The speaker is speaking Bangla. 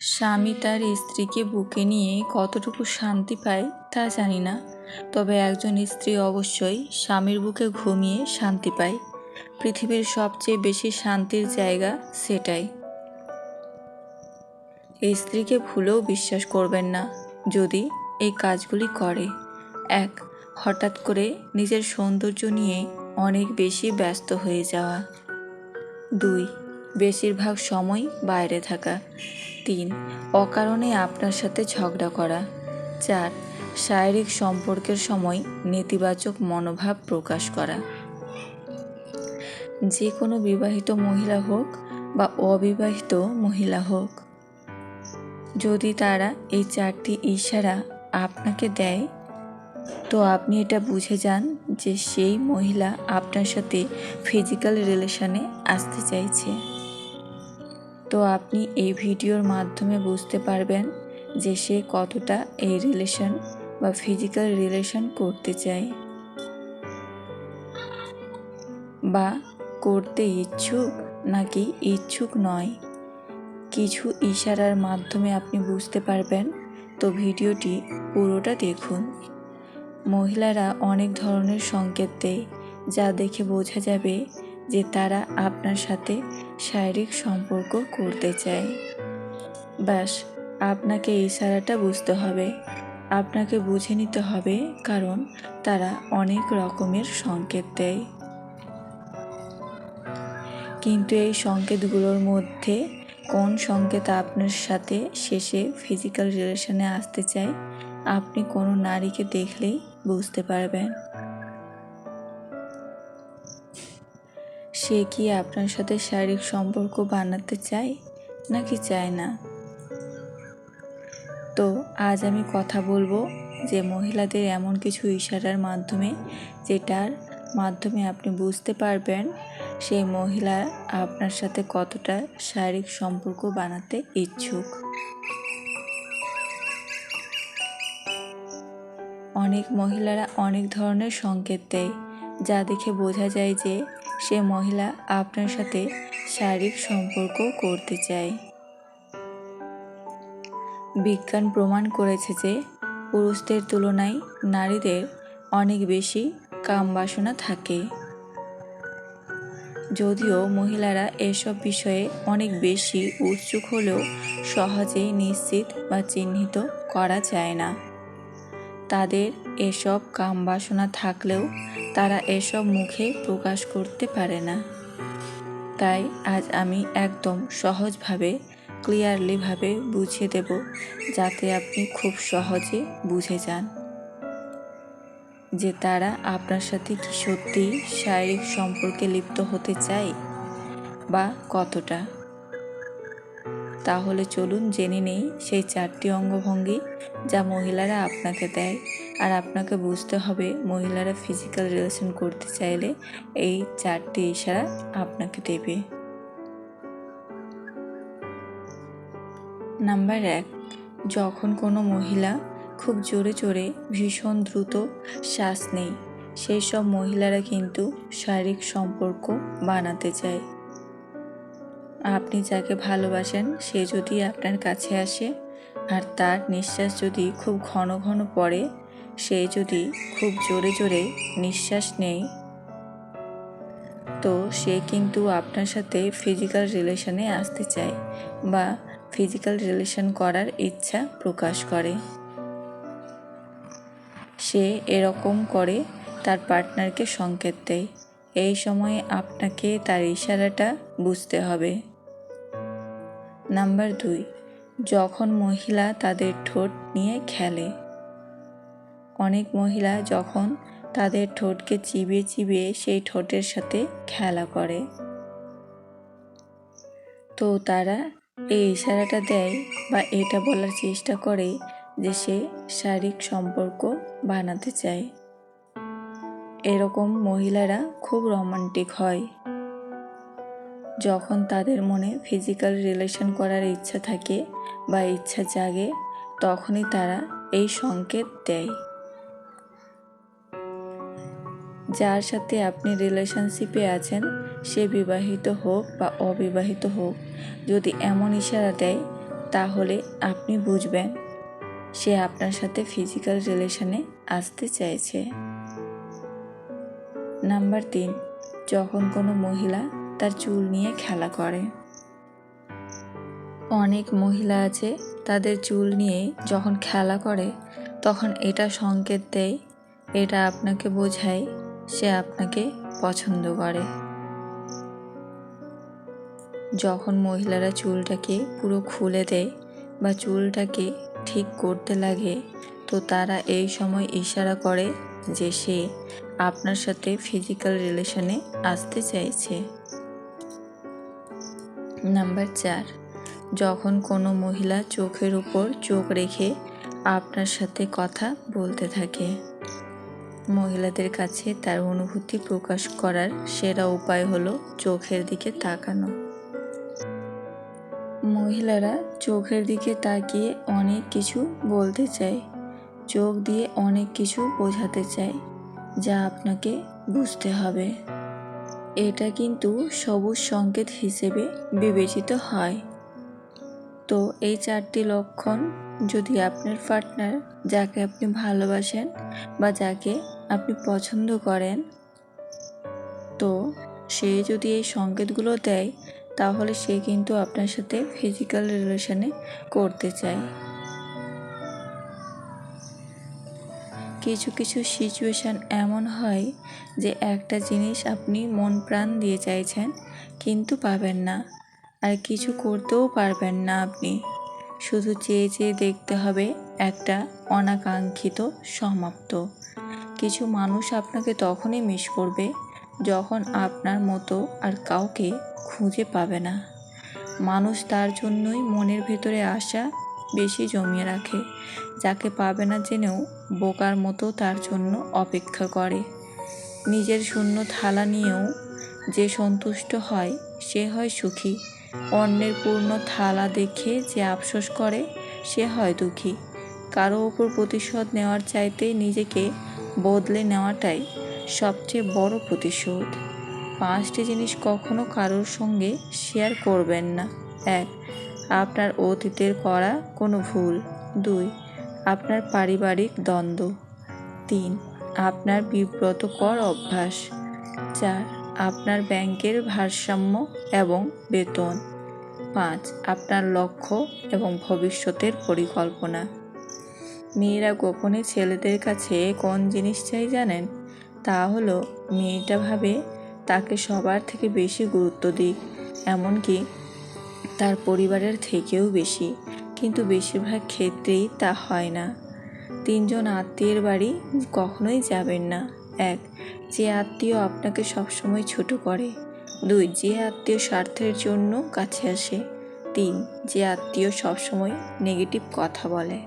স্বামী তার স্ত্রীকে বুকে নিয়ে কতটুকু শান্তি পায় তা জানি না। তবে একজন স্ত্রী অবশ্যই স্বামীর বুকে ঘুমিয়ে শান্তি পায়। পৃথিবীর সবচেয়ে বেশি শান্তির জায়গা সেটাই। স্ত্রীকে ভুলেও বিশ্বাস করবেন না যদি এই কাজগুলি করে। এক, হঠাৎ করে নিজের সৌন্দর্য নিয়ে অনেক বেশি ব্যস্ত হয়ে যাওয়া। দুই বেশিরভাগ সময় বাইরে থাকা। তিন, অকারণে আপনার সাথে ঝগড়া করা। চার, শারীরিক সম্পর্কের সময় নেতিবাচক মনোভাব প্রকাশ করা। যে কোনো বিবাহিত মহিলা হোক বা অবিবাহিত মহিলা হোক, যদি তারা এই চারটি ইশারা আপনাকে দেয়, তো আপনি এটা বুঝে যান যে সেই মহিলা আপনার সাথে ফিজিক্যাল রিলেশনে আসতে চাইছে। তো আপনি এই ভিডিওর মাধ্যমে বুঝতে পারবেন যে সে কতটা এই রিলেশন বা ফিজিক্যাল রিলেশন করতে চায় বা করতে ইচ্ছুক নাকি ইচ্ছুক নয়। কিছু ইশারার মাধ্যমে আপনি বুঝতে পারবেন। তো ভিডিওটি পুরোটা দেখুন। মহিলারা অনেক ধরনের সংকেত দেয়, যা দেখে বোঝা যাবে যে তারা আপনার সাথে শারীরিক সম্পর্ক করতে চায়। ব্যাস, আপনাকে এই ইশারাটা বুঝতে হবে। আপনাকে বুঝে নিতে হবে কারণ তারা অনেক রকমের সংকেত দেয়। কিন্তু এই সংকেতগুলোর মধ্যে কোন সংকেত আপনার সাথে শেষে ফিজিক্যাল রিলেশনে আসতে চায়, আপনি কোনো নারীকে দেখলেই বুঝতে পারবেন। সে কি আপনার সাথে শারীরিক সম্পর্ক বানাতে চায়? নাকি চায় না? তো আজ আমি কথা বলব যে মহিলাদের এমন কিছু ইশারার মাধ্যমে যেটার মাধ্যমে আপনি বুঝতে পারবেন সেই মহিলা আপনার সাথে কতটা শারীরিক সম্পর্ক বানাতে ইচ্ছুক। অনেক মহিলারা অনেক ধরনের সংকেত দেয়। যা দেখে বোঝা যায় যে সে মহিলা আপনার সাথে শারীরিক সম্পর্ক করতে চায়। বিজ্ঞান প্রমাণ করেছে যে পুরুষদের তুলনায় নারীদের অনেক বেশি কাম বাসনা থাকে। যদিও মহিলারা এসব বিষয়ে অনেক বেশি উৎসুক হলেও সহজেই নিশ্চিত বা চিহ্নিত করা যায় না। তাদের এসব কাম বাসনা থাকলেও তারা এসব মুখে প্রকাশ করতে পারে না। তাই আজ আমি একদম সহজভাবে, ক্লিয়ারলিভাবে বুঝিয়ে দেব, যাতে আপনি খুব সহজে বুঝে যান। যে তারা আপনার সাথে কি সত্যি শারীরিক সম্পর্কে লিপ্ত হতে চায়, বা কতটা? তাহলে চলুন জেনে নেই সেই চারটি অঙ্গভঙ্গি যা মহিলারা আপনাকে দেয়। আর আপনাকে বুঝতে হবে মহিলারা ফিজিক্যাল রিলেশন করতে চাইলে এই চারটি ইশারা আপনাকে দেবে। নাম্বার এক, যখন কোনো মহিলা খুব জোরে জোরে ভীষণ দ্রুত শ্বাস নেই সেই সব মহিলারা কিন্তু শারীরিক সম্পর্ক বানাতে চায়। আপনি যাকে ভালোবাসেন, সে যদি আপনার কাছে আসে, আর তার নিঃশ্বাস যদি খুব ঘন ঘন পড়ে, সে যদি খুব জোরে জোরে নিঃশ্বাস নেয়, তো সে কিন্তু আপনার সাথে ফিজিক্যাল রিলেশনে আসতে চায় বা ফিজিক্যাল রিলেশন করার ইচ্ছা প্রকাশ করে। সে এরকম করে তার পার্টনারকে সংকেত দেয়। এই সময়ে আপনাকে তার ইশারাটা বুঝতে হবে। নাম্বার দুই, যখন মহিলা তাদের ঠোঁট নিয়ে খেলে। অনেক মহিলা যখন তাদের ঠোঁটকে চিবিয়ে চিবিয়ে সেই ঠোঁটের সাথে খেলা করে। তো তারা এই ইশারাটা দেয় বা এটা বলার চেষ্টা করে যে সে শারীরিক সম্পর্ক বানাতে চায়। এরকম মহিলারা খুব রোমান্টিক হয়। যখন তাদের মনে ফিজিক্যাল রিলেশন করার ইচ্ছা থাকে বা ইচ্ছা জাগে, তখনই তারা এই সংকেত দেয়। যার সাথে আপনি রিলেশনশিপে আছেন, সে বিবাহিত হোক বা অবিবাহিত হোক, যদি এমন ইশারা দেয়, তাহলে আপনি বুঝবেন সে আপনার সাথে ফিজিক্যাল রিলেশনে আসতে চাইছে। নাম্বার তিন, যখন কোনো মহিলা তার চুল নিয়ে খেলা করে। অনেক মহিলা আছে, তাদের চুল নিয়ে যখন খেলা করে, তখন এটা সংকেত দেয়, এটা আপনাকে বোঝায়, সে আপনাকে পছন্দ করে। যখন মহিলারা চুলটাকে পুরো খুলে দেয় বা চুলটাকে ঠিক করতে লাগে, তো তারা এই সময় ইশারা করে যে সে আপনার সাথে ফিজিক্যাল রিলেশনে আসতে চাইছে। নাম্বার চার, যখন কোনো মহিলা চোখের উপর চোখ রেখে আপনার সাথে কথা বলতে থাকে। মহিলাদের কাছে তার অনুভূতি প্রকাশ করার সেরা উপায় হলো চোখের দিকে তাকানো। মহিলারা চোখের দিকে তাকিয়ে অনেক কিছু বলতে চায়, চোখ দিয়ে অনেক কিছু বোঝাতে চায়, যা আপনাকে বুঝতে হবে। এটা কিন্তু সবুজ সংকেত হিসেবে বিবেচিত হয়। তো এই চারটি লক্ষণ যদি আপনার পার্টনার যাকে আপনি ভালোবাসেন বা যাকে আপনি পছন্দ করেন, তো সে যদি এই সংকেতগুলো দেয়, তাহলে সে কিন্তু আপনার সাথে ফিজিক্যাল রিলেশনে করতে চায়। কিছু কিছু সিচুয়েশান এমন হয় যে একটা জিনিস আপনি মন প্রাণ দিয়ে চাইছেন, কিন্তু পাবেন না। আর কিছু করতেও পারবেন না আপনি। শুধু চেয়ে চেয়ে দেখতে হবে একটা অনাকাঙ্ক্ষিত সমাপ্ত। কিছু মানুষ আপনাকে তখনই মিস করবে যখন আপনার মতো আর কাউকে খুঁজে পাবে না। মানুষ তার জন্যই মনের ভেতরে আশা বেশি জমিয়ে রাখে, যাকে পাবে না জেনেও বোকার মতো তার জন্য অপেক্ষা করে। নিজের শূন্য থালা নিয়েও যে সন্তুষ্ট হয়, সে হয় সুখী। অন্যের পূর্ণ থালা দেখে যে আফসোস করে, সে হয় দুঃখী। কারও ওপর প্রতিশোধ নেওয়ার চাইতে নিজেকে বদলে নেওয়াটাই সবচেয়ে বড় প্রতিশোধ। পাঁচটি জিনিস কখনো কারোর সঙ্গে শেয়ার করবেন না। এক আপনার অতীতের করা কোনো ভুল। দুই, আপনার পারিবারিক দ্বন্দ্ব। তিন, আপনার বিব্রতকর অভ্যাস। চার, আপনার ব্যাংকের ভারসাম্য এবং বেতন। পাঁচ, আপনার লক্ষ্য এবং ভবিষ্যতের পরিকল্পনা। মেয়েরা গোপনে ছেলেদের কাছে কোন জিনিস চাই জানেন? তা হলো, মেয়েটা ভাবে তাকে সবার থেকে বেশি গুরুত্ব দিক। এমনকি তার পরিবারের থেকেও বেশি, কিন্তু বেশিরভাগ ক্ষেত্রেই তা হয় না। তিনজন আত্মীয়ের বাড়ি কখনোই যাবেন না। এক, যে আত্মীয় আপনাকে সবসময় ছোট করে। দুই, যে আত্মীয় স্বার্থের জন্য কাছে আসে। তিন, যে আত্মীয় সবসময় নেগেটিভ কথা বলে।